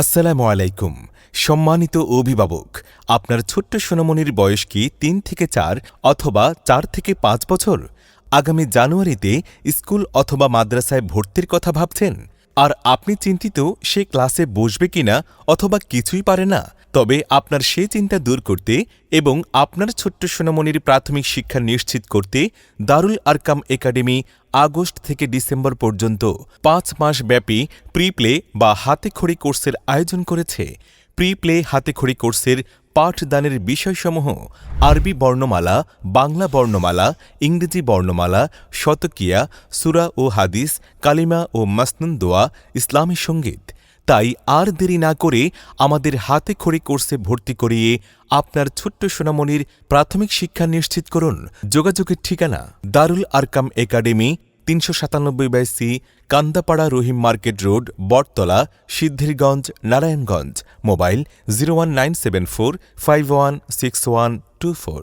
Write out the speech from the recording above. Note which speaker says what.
Speaker 1: আসসালামু আলাইকুম, সম্মানিত অভিভাবক, আপনার ছোট্ট সোনামণির বয়স কি তিন থেকে চার অথবা চার থেকে পাঁচ বছর? আগামী জানুয়ারিতে স্কুল অথবা মাদ্রাসায় ভর্তির কথা ভাবছেন? আর আপনি চিন্তিত সে ক্লাসে বসবে কিনা অথবা কিছুই পারে না? তবে আপনার সেই চিন্তা দূর করতে এবং আপনার ছোট্ট সোনামণির প্রাথমিক শিক্ষা নিশ্চিত করতে দারুল আরকাম একাডেমি আগস্ট থেকে ডিসেম্বর পর্যন্ত পাঁচ মাস ব্যাপী প্রি প্লে বা হাতেখড়ি কোর্সের আয়োজন করেছে। প্রি প্লে হাতেখড়ি কোর্সের পাঠদানের বিষয়সমূহ আরবি বর্ণমালা, বাংলা বর্ণমালা, ইংরেজি বর্ণমালা, শতকিয়া, সুরা ও হাদিস, কালিমা ও মাসনুন দোয়া, ইসলামী সংগীত। তাই আর দেরি না করে আমাদের হাতে খড়ি কোর্সে ভর্তি করিয়ে আপনার ছোট্ট সোনামণির প্রাথমিক শিক্ষা নিশ্চিত করুন। যোগাযোগের ঠিকানা দারুল আরকাম একাডেমি, তিনশো সাতানব্বই by C, Kandapara Rahim market road, Battala, Siddhirganj, Narayanganj. Mobile zero one nine seven four five one six one two four.